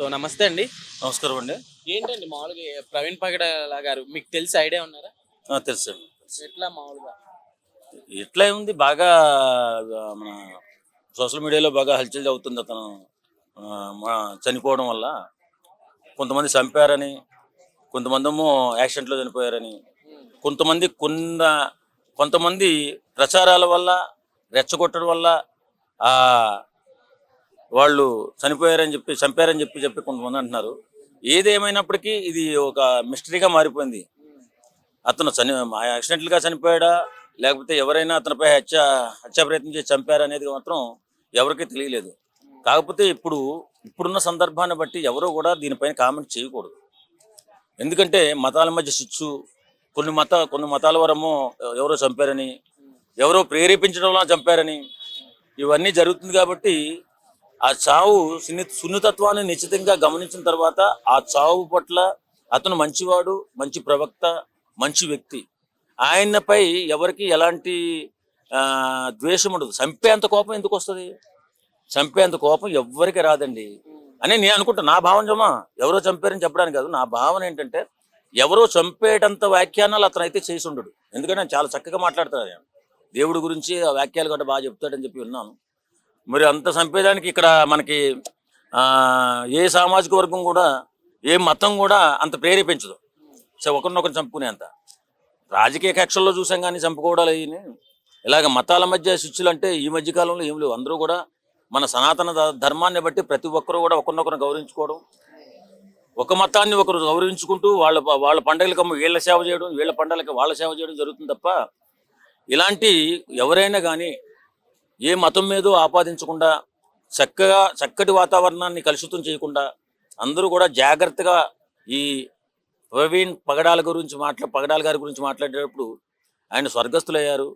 So నమస్తే అండి. నమస్కారం అండి. ఏంటండి మామూలుగా ప్రవీణ్ పగడాల గారు మీకు తెలిసి ఐడియా ఉన్నారా? తెలుసు ఎట్లా మామూలుగా? ఎట్లా ఉంది బాగా మన సోషల్ మీడియాలో బాగా హల్చల్ అవుతుంది అతను. చనిపోవడం వల్ల. కొంతమంది చంపారని కొంతమంది ఏమో యాక్సిడెంట్లో చనిపోయారని. కొంతమంది కొంత కొంతమంది ప్రచారాల వల్ల రెచ్చగొట్టడం వల్ల ఆ వాళ్ళు చనిపోయారని చెప్పి చంపారని చెప్పి చెప్పి కొంతమంది అంటున్నారు. ఏదేమైనప్పటికీ ఇది ఒక మిస్టరీగా మారిపోయింది. అతను చని యాక్సిడెంట్లుగా చనిపోయాడా? లేకపోతే ఎవరైనా అతనిపై హత్య హత్యా ప్రయత్నం చేసి చంపారా అనేది మాత్రం ఎవరికీ తెలియలేదు. కాకపోతే ఇప్పుడు ఇప్పుడున్న సందర్భాన్ని బట్టి ఎవరో కూడా దీనిపైన కామెంట్ చేయకూడదు. ఎందుకంటే మతాల మధ్య చిచ్చు కొన్ని మత కొన్ని మతాల వరమో ఎవరో చంపారని ఎవరో ప్రేరేపించడం వల్ల చంపారని ఇవన్నీ జరుగుతుంది కాబట్టి ఆ చావు సున్నితత్వాన్ని నిశ్చితంగా గమనించిన తర్వాత ఆ చావు పట్ల అతను మంచివాడు మంచి ప్రవక్త మంచి వ్యక్తి. ఆయనపై ఎవరికి ఎలాంటి ద్వేషం ఉండదు. చంపేంత కోపం ఎందుకు వస్తుంది? చంపేంత కోపం ఎవ్వరికి రాదండి. అని నేను అనుకుంటా. నా భావన జమా ఎవరో చంపారని చెప్పడానికి కాదు. నా భావన ఏంటంటే ఎవరో చంపేటంత వ్యాఖ్యానాలు అతను అయితే చేసి ఉండడు. ఎందుకంటే నేను చాలా చక్కగా మాట్లాడతాను దేవుడి గురించి ఆ వ్యాఖ్యలు కూడా బాగా చెప్తాడని చెప్పి విన్నాను. మరి అంత చంపేదానికి ఇక్కడ మనకి ఆ, ఏ సామాజిక వర్గం కూడా ఏ మతం కూడా అంత ప్రేరేపించదు సో ఒకరినొకరు చంపుకునే అంత. రాజకీయ కక్షల్లో చూసాం కానీ చంపుకోవడాలు అయ్యి ఇలాగ మతాల మధ్య శిక్షలు అంటే ఈ మధ్య కాలంలో ఏం లేవు. అందరూ కూడా మన సనాతన ధర్మాన్ని బట్టి ప్రతి ఒక్కరూ కూడా ఒకరినొకరు గౌరవించుకోవడం. ఒక మతాన్ని ఒకరు గౌరవించుకుంటూ వాళ్ళ వాళ్ళ పండగలకు వీళ్ళ సేవ చేయడం వీళ్ళ పండగలకి వాళ్ళ సేవ చేయడం జరుగుతుంది తప్ప ఇలాంటి ఎవరైనా కానీ ఏ మతం మీదో ఆపాదించకుండా చక్కగా చక్కటి వాతావరణాన్ని కలుషితం చేయకుండా అందరూ కూడా జాగ్రత్తగా ఈ ప్రవీణ్ పగడాల గురించి మాట్లా పగడాల గారి గురించి మాట్లాడేటప్పుడు ఆయన స్వర్గస్థులయ్యారు.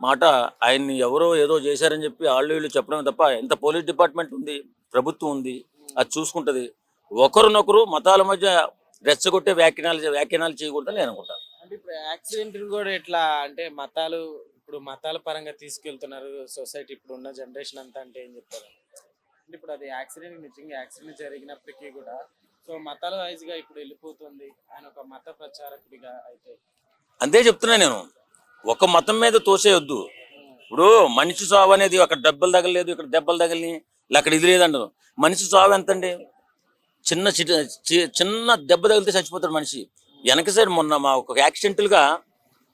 మాట ఆయన్ని ఎవరో ఏదో చేశారని చెప్పి వాళ్ళు వీళ్ళు చెప్పడం తప్ప ఎంత పోలీస్ డిపార్ట్మెంట్ ఉంది ప్రభుత్వం ఉంది అది చూసుకుంటుంది. ఒకరినొకరు మతాల మధ్య రెచ్చగొట్టే వ్యాఖ్యానాలు వ్యాఖ్యానాలు చేయకూడదని నేను అనుకుంటాను. అంటే ఇప్పుడు యాక్సిడెంట్ కూడా ఎట్లా అంటే మతాలు ఇప్పుడు మతాల పరంగా తీసుకెళ్తున్నారు సొసైటీ ఇప్పుడు ఉన్న జనరేషన్ అంతా అంటే ఏం చెప్తారు? అంటే ఇప్పుడు అది యాక్సిడెంట్ నిజంగా యాక్సిడెంట్ జరిగినప్పటికీ కూడా సో మతాల వైజ్గా ఇప్పుడు వెళ్ళిపోతుంది ఆయన ఒక మత ప్రచారకుడిగా అయితే. అంతే చెప్తున్నా నేను. ఒక మతం మీద తోసేయొద్దు. ఇప్పుడు మనిషి చావు అనేది అక్కడ దెబ్బలు తగలేదు ఇక్కడ దెబ్బలు తగిలి అక్కడ ఇది లేదంటారు మనిషి చావు ఎంతండి? చిన్న చిట- చి- చిన్న దెబ్బ తగిలితే చచ్చిపోతాడు మనిషి. వెనక సైడ్ మొన్న మా ఒక యాక్సిడెంటల్గా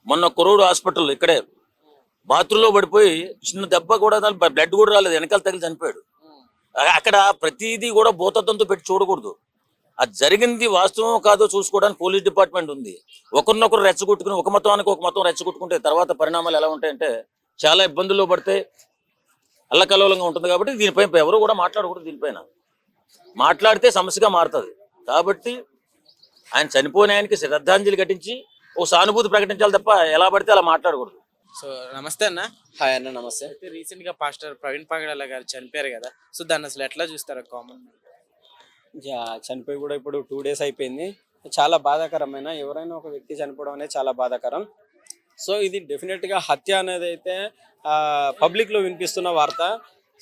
మొన్న కురవుడు హాస్పిటల్ ఇక్కడే బాత్రూంలో పడిపోయి చిన్న దెబ్బ కూడా బ్లడ్ కూడా రాలేదు. వెనకాల తగిలి చనిపోయాడు. అక్కడ ప్రతిదీ కూడా భూతత్వంతో పెట్టి చూడకూడదు. అది జరిగింది వాస్తవం కాదో చూసుకోవడానికి పోలీస్ డిపార్ట్మెంట్ ఉంది. ఒకరినొకరు రెచ్చగొట్టుకుని ఒక మతానికి ఒక మతం రెచ్చగొట్టుకుంటే తర్వాత పరిణామాలు ఎలా ఉంటాయంటే చాలా ఇబ్బందుల్లో పడితే అల్లకల్లోలంగా ఉంటుంది కాబట్టి దీనిపై ఎవరు కూడా మాట్లాడకూడదు దీనిపైన. మాట్లాడితే సమస్యగా మారుతుంది. కాబట్టి ఆయన చనిపోయిన ఆయనకి శ్రద్ధాంజలి ఘటించి ఓ సానుభూతి ప్రకటించాలి తప్ప ఎలా పడితే అలా మాట్లాడకూడదు. సో నమస్తే అన్న. హాయ్ అన్న నమస్తే. అయితే రీసెంట్గా పాస్టర్ ప్రవీణ్ పగడాల గారు చనిపోయారు కదా. సో దాన్ని అసలు ఎట్లా చూస్తారా కామన్ యా, చనిపోయి కూడా ఇప్పుడు టూ డేస్ అయిపోయింది. చాలా బాధాకరమైన ఎవరైనా ఒక వ్యక్తి చనిపోవడం అనేది చాలా బాధాకరం. సో ఇది డెఫినెట్గా హత్య అనేది అయితే పబ్లిక్లో వినిపిస్తున్న వార్త.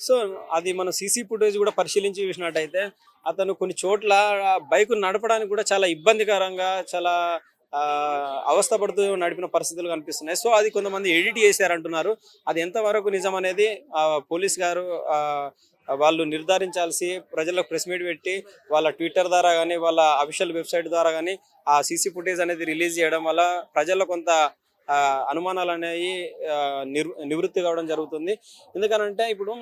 సో అది మనం సీసీ ఫుటేజ్ కూడా పరిశీలించి చూసినట్టయితే అతను కొన్ని చోట్ల బైక్ నడపడానికి కూడా చాలా ఇబ్బందికరంగా చాలా అవస్థపడుతూ నడిపిన పరిస్థితులు కనిపిస్తున్నాయి. సో అది కొంతమంది ఎడిట్ చేశారంటున్నారు. అది ఎంతవరకు నిజం అనేది ఆ, పోలీస్ గారు ఆ, వాళ్ళు నిర్ధారించాల్సి ప్రజలకు ప్రెస్ మీట్ పెట్టి వాళ్ళ ట్విట్టర్ ద్వారా కానీ వాళ్ళ అఫీషియల్ వెబ్సైట్ ద్వారా కానీ ఆ సీసీ ఫుటేజ్ అనేది రిలీజ్ చేయడం వల్ల ప్రజల్లో కొంత ఆ, అనుమానాలు అనేవి ఆ, నివృత్తి కావడం జరుగుతుంది. ఎందుకనంటే ఇప్పుడు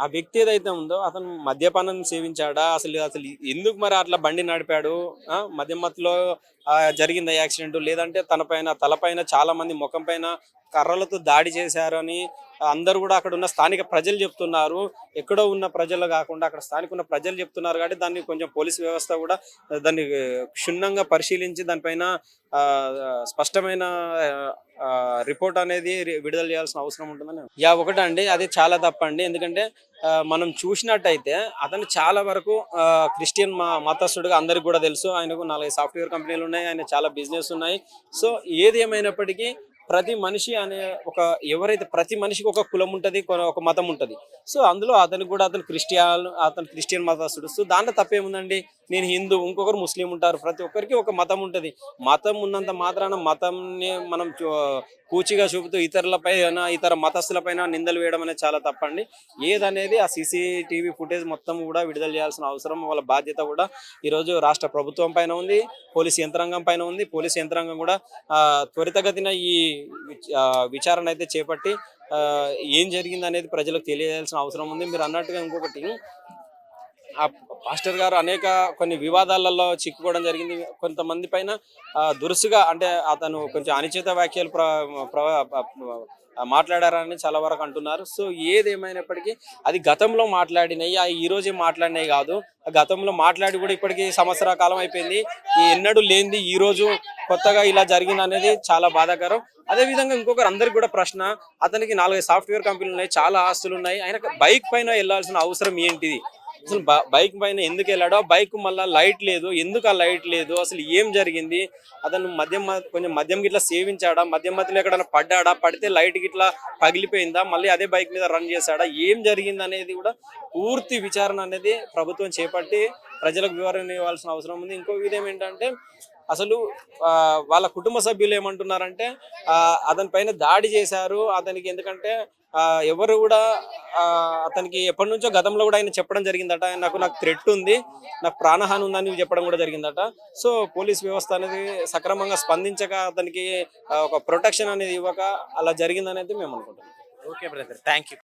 ఆ వ్యక్తి ఏదైతే ఉందో అతను మద్యపానం సేవించాడా? అసలు అసలు ఎందుకు మరి అట్లా బండి నడిపాడు? ఆ, మత్తులో జరిగింది యాక్సిడెంట్. లేదంటే తన పైన తలపైన చాలా మంది ముఖం పైన కర్రలతో దాడి చేశారని అందరూ కూడా అక్కడ ఉన్న స్థానిక ప్రజలు చెప్తున్నారు. ఎక్కడో ఉన్న ప్రజలు కాకుండా అక్కడ స్థానిక ఉన్న ప్రజలు చెప్తున్నారు కాబట్టి దాన్ని కొంచెం పోలీస్ వ్యవస్థ కూడా దాన్ని క్షుణ్ణంగా పరిశీలించి దానిపైన ఆ, స్పష్టమైన రిపోర్ట్ అనేది విడుదల చేయాల్సిన అవసరం ఉంటుందని. యా ఒకటండి. అది చాలా తప్పండి. ఎందుకంటే మనం చూసినట్టయితే అతను చాలా వరకు క్రిస్టియన్ మా మతస్థుడుగా అందరికి కూడా తెలుసు. ఆయనకు నాలుగు సాఫ్ట్వేర్ కంపెనీలు ఉన్నాయి ఆయన చాలా బిజినెస్ ఉన్నాయి. సో ఏది ఏమైనప్పటికీ ప్రతి మనిషి అనే ఒక ఎవరైతే ప్రతి మనిషికి ఒక కులం ఉంటుంది ఒక మతం ఉంటుంది. సో అందులో అతనికి కూడా అతను క్రిస్టియన్ అతను క్రిస్టియన్ మతస్థుడు. సో దాంట్లో తప్పేముందండి? నేను హిందూ ఇంకొకరు ముస్లిం ఉంటారు. ప్రతి ఒక్కరికి ఒక మతం ఉంటుంది. మతం ఉన్నంత మాత్రాన మతంని మనం కూచిగా చూపుతూ ఇతరులపైన ఇతర మతస్థులపైన నిందలు వేయడం అనేది చాలా తప్పండి. ఏదనేది ఆ సీసీటీవీ ఫుటేజ్ మొత్తం కూడా విడుదల చేయాల్సిన అవసరం వాళ్ళ బాధ్యత కూడా ఈరోజు రాష్ట్ర ప్రభుత్వం పైన ఉంది పోలీస్ యంత్రాంగం పైన ఉంది. పోలీస్ యంత్రాంగం కూడా త్వరితగతిన ఈ విచారణ అయితే చేపట్టి ఏం జరిగింది అనేది ప్రజలకు తెలియజేయాల్సిన అవసరం ఉంది. మీరు అన్నట్టుగా ఇంకొకటి ఆ పాస్టర్ గారు అనేక కొన్ని వివాదాలలో చిక్కుకోవడం జరిగింది. కొంతమంది పైన దురుసుగా అంటే అతను కొంచెం అనిచిత వ్యాఖ్యలు మాట్లాడారని చాలా వరకు అంటున్నారు. సో ఏదేమైనప్పటికీ అది గతంలో మాట్లాడినాయి ఆ ఈ రోజే మాట్లాడినవి కాదు. ఆ గతంలో మాట్లాడి కూడా ఇప్పటికి సంవత్సర కాలం అయిపోయింది. ఎన్నడూ లేనిది ఈ రోజు కొత్తగా ఇలా జరిగింది అనేది చాలా బాధాకరం. అదే విధంగా ఇంకొకరు అందరికి కూడా ప్రశ్న అతనికి నాలుగైదు సాఫ్ట్వేర్ కంపెనీలు ఉన్నాయి చాలా ఆస్తులు ఉన్నాయి. ఆయన బైక్ పైన వెళ్ళాల్సిన అవసరం ఏంటిది? అసలు బైక్ పైన ఎందుకు వెళ్ళాడో బైక్ మళ్ళీ లైట్ లేదు. ఎందుకు ఆ లైట్ లేదు? అసలు ఏం జరిగింది? అతను మద్యం కొంచెం మద్యం గిట్లా సేవించాడా? మద్యం మధ్యలో ఎక్కడైనా పడ్డాడా? పడితే లైట్ గిట్లా పగిలిపోయిందా? మళ్ళీ అదే బైక్ మీద రన్ చేశాడా? ఏం జరిగింది అనేది కూడా పూర్తి విచారణ అనేది ప్రభుత్వం చేపట్టి ప్రజలకు వివరణ ఇవ్వాల్సిన అవసరం ఉంది. ఇంకో విధం ఏంటంటే అసలు ఆ, వాళ్ళ కుటుంబ సభ్యులు ఏమంటున్నారంటే ఆ, అతని పైన దాడి చేశారు అతనికి ఎందుకంటే ఆ, ఎవరు కూడా ఆ, అతనికి ఎప్పటి నుంచో గతంలో కూడా ఆయన చెప్పడం జరిగిందట. నాకు నాకు థ్రెట్ ఉంది నాకు ప్రాణహాని ఉందని చెప్పడం కూడా జరిగిందట. సో పోలీస్ వ్యవస్థ అనేది సక్రమంగా స్పందించక అతనికి ఒక ప్రొటెక్షన్ అనేది ఇవ్వక అలా జరిగిందనేది మేము అనుకుంటున్నాం. Okay brother thank you